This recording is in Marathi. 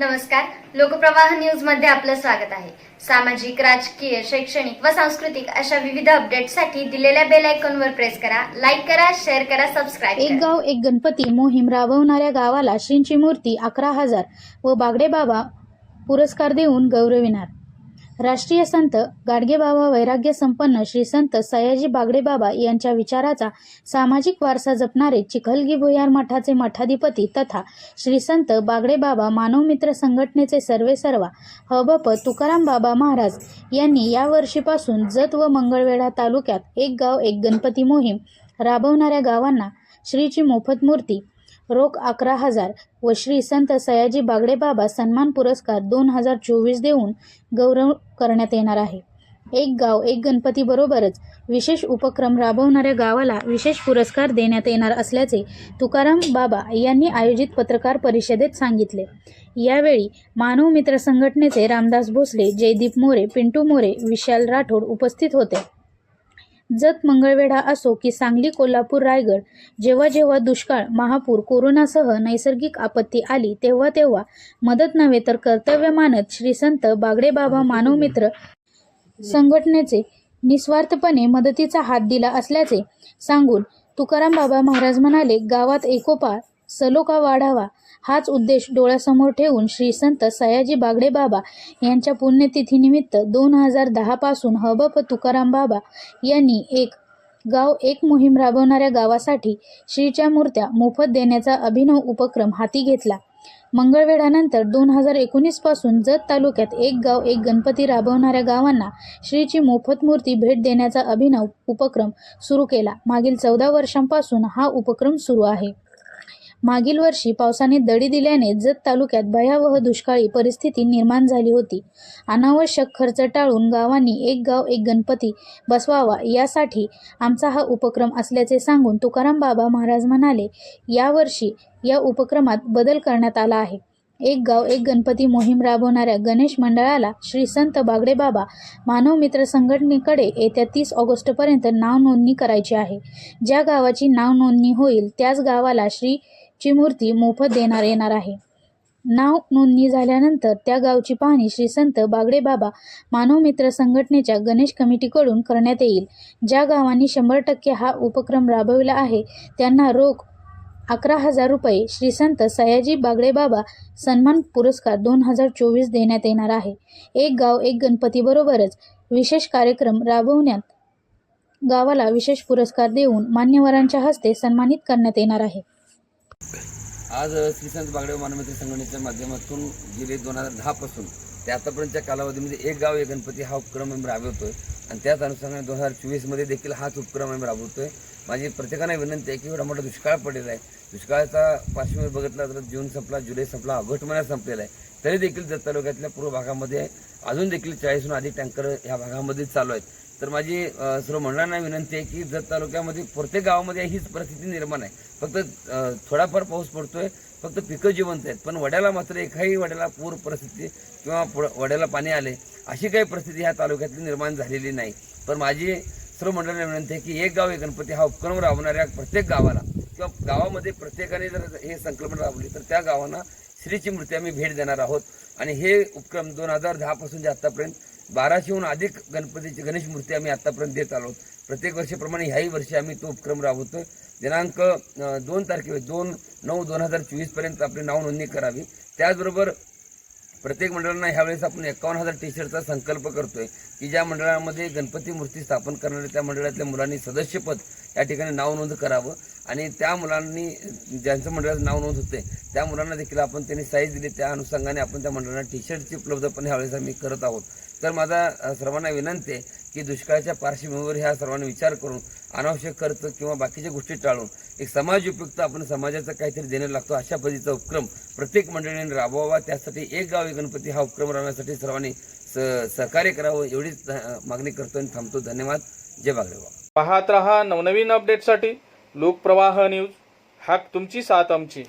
नमस्कार. लोकप्रवाह न्यूजमध्ये आपलं स्वागत आहे. सामाजिक राजकीय शैक्षणिक व सांस्कृतिक अशा विविध अपडेटसाठी दिलेल्या बेल आयकॉनवर प्रेस करा लाईक करा शेअर करा सबस्क्राईब एक गाव एक गणपती मोहीम राबवणाऱ्या गावाला श्रींची मूर्ती अकरा हजार व बागडे बाबा पुरस्कार देऊन गौरविणार. राष्ट्रीय संत गाडगेबाबा वैराग्य संपन्न श्री संत सयाजी बागडे बाबा यांच्या विचाराचा सामाजिक वारसा जपणारे चिखलगी भुयार मठाचे मठाधिपती तथा श्री संत बागडे बाबा मानवमित्र संघटनेचे सर्वेसर्वा हबप तुकाराम बाबा महाराज यांनी या वर्षीपासून जत व मंगळवेढा तालुक्यात एक गाव एक गणपती मोहीम राबवणाऱ्या गावांना श्रीची मोफत मूर्ती रोख अकरा हजार व श्री संत सयाजी बागडे बाबा सन्मान पुरस्कार दोन हजार चोवीस देऊन गौरव करण्यात येणार आहे. एक गाव एक गणपती बरोबरच विशेष उपक्रम राबवणाऱ्या गावाला विशेष पुरस्कार देण्यात येणार असल्याचे तुकाराम बाबा यांनी आयोजित पत्रकार परिषदेत सांगितले. यावेळी मानव मित्र संघटनेचे रामदास भोसले जयदीप मोरे पिंटू मोरे विशाल राठोड उपस्थित होते. जत मंगळवेढा असो की सांगली कोल्हापूर रायगड जेव्हा जेव्हा दुष्काळ महापूर कोरोनासह नैसर्गिक आपत्ती आली तेव्हा तेव्हा मदत नव्हे तर कर्तव्य मानत श्री संत बागडे बाबा मानवमित्र संघटनेचे निस्वार्थपणे मदतीचा हात दिला असल्याचे सांगून तुकाराम बाबा महाराज म्हणाले गावात एकोपा सलोखा वाढावा हाच उद्देश डोळ्यासमोर ठेवून श्री संत सयाजी बागडे बाबा यांच्या पुण्यतिथीनिमित्त दोन हजार दहापासून हबप तुकाराम बाबा यांनी एक गाव एक मोहीम राबवणाऱ्या गावासाठी श्रीच्या मूर्त्या मोफत देण्याचा अभिनव उपक्रम हाती घेतला. मंगळवेढानंतर दोन हजार एकोणीसपासून जत तालुक्यात एक गाव एक गणपती राबवणाऱ्या गावांना श्रीची मोफत मूर्ती भेट देण्याचा अभिनव उपक्रम सुरू केला. मागील चौदा वर्षांपासून हा उपक्रम सुरू आहे. मागील वर्षी पावसाने दडी दिल्याने जत तालुक्यात भयावह दुष्काळी परिस्थिती निर्माण झाली होती. अनावश्यक खर्च टाळून गावांनी एक गाव एक गणपती बसवावा यासाठी आमचा हा उपक्रम असल्याचे सांगून तुकाराम बाबा महाराज म्हणाले यावर्षी या उपक्रमात बदल करण्यात आला आहे. एक गाव एक गणपती मोहीम राबवणाऱ्या गणेश मंडळाला श्री संत बागडे बाबा मानव मित्र संघटनेकडे येत्या तीस ऑगस्टपर्यंत नाव नोंदणी करायची आहे. ज्या गावाची नाव नोंदणी होईल त्याच गावाला श्री ची मूर्ती मोफत देणार येणार आहे. नाव नोंदणी झाल्यानंतर त्या गावची पाहणी श्री संत बागडे बाबा मानव मित्र संघटनेच्या गणेश कमिटीकडून करण्यात येईल. ज्या गावांनी शंभर टक्के हा उपक्रम राबविला आहे त्यांना रोख अकरा हजार रुपये श्री संत सयाजी बागडे बाबा सन्मान पुरस्कार दोन हजार चोवीस देण्यात येणार आहे. एक गाव एक गणपतीबरोबरच विशेष कार्यक्रम राबवण्यात गावाला विशेष पुरस्कार देऊन मान्यवरांच्या हस्ते सन्मानित करण्यात येणार आहे. आज श्रीसंत संत बागडे मानवमित्र संघटनेच्या माध्यमातून गेले दोन हजार दहापासून ते आतापर्यंतच्या कालावधीमध्ये एक गाव एक गणपती हा उपक्रम आम्ही आहे आणि त्याच अनुषंगाने दोन हजार चोवीसमध्ये देखील हाच उपक्रम आम्ही राबवतोय. माझी प्रत्येकाने विनंती आहे की एवढा मोठा दुष्काळ पडलेला आहे. दुष्काळाचा पार्श्वभूमी बघितला तर जून संपला जुलै संपला ऑगस्ट महिन्यात संपलेला आहे. तरी देखील जत तालुक्यातल्या पूर्व भागामध्ये अजून देखील चाळीसहून अधिक टँकर ह्या भागामध्ये चालू आहेत. तर माझी सर्व मंडळांना विनंती आहे की जत तालुक्यामध्ये प्रत्येक गावामध्ये हीच परिस्थिती निर्माण आहे. फक्त थोडाफार पाऊस पडतोय फक्त पिकं जिवंत आहेत. पण वड्याला मात्र एकाही वड्याला पूर परिस्थिती किंवा पुढं वड्याला पाणी आले अशी काही परिस्थिती ह्या तालुक्यातली निर्माण झालेली नाही. पण माझी सर्व मंडळांना विनंती आहे की एक गाव एक गणपती हा उपक्रम राबवणाऱ्या प्रत्येक गावाला किंवा गावामध्ये प्रत्येकाने जर हे संकल्पना राबवली तर त्या गावांना श्रीची मूर्ती आम्ही भेट देणार आहोत. आणि हे उपक्रम दोन हजार दहापासून जे आत्तापर्यंत बाराशेहून अधिक गणपतीची गणेश मूर्ती आम्ही आत्तापर्यंत देत आलो प्रत्येक वर्षीप्रमाणे ह्याही वर्षी आम्ही तो उपक्रम राबवतोय. दिनांक दोन तारखे दोन नऊ दोन हजार चोवीसपर्यंत आपली नाव नोंदणी करावी. त्याचबरोबर प्रत्येक मंडळांना ह्यावेळेस आपण एकावन्न हजार टी शर्टचा संकल्प करतोय की ज्या मंडळामध्ये गणपती मूर्ती स्थापन करणाऱ्या त्या मंडळातल्या मुलांनी सदस्यपद या ठिकाणी नाव नोंद करावं आणि त्या मुलांनी ज्यांचं मंडळाचं नाव नोंद होते त्या मुलांना देखील आपण त्यांनी साईज दिली. त्या अनुषंगाने आपण त्या मंडळांना टी शर्टची उपलब्ध पण ह्यावेळेस आम्ही करत आहोत. तर माझा सर्वांना विनंती आहे की दुष्काळाच्या पार्श्वभूमीवर ह्या सर्वांनी विचार करून अनावश्यक खर्च किंवा बाकीच्या गोष्टी टाळून एक समाज उपयुक्त आपण समाजाचं काहीतरी देणं लागतो अशा पद्धतीचा उपक्रम प्रत्येक मंडळीने राबवावा. त्यासाठी एक गाव एक गणपती हा उपक्रम राबवण्यासाठी सर्वांनी स- सहकार्य करावं. एवढीच मागणी करतो आणि थांबतो. धन्यवाद. जय बागडेवा पाहत रहा नवनवीन अपडेटसाठी लोकप्रवाह न्यूज. हाक तुमची साथ आमची.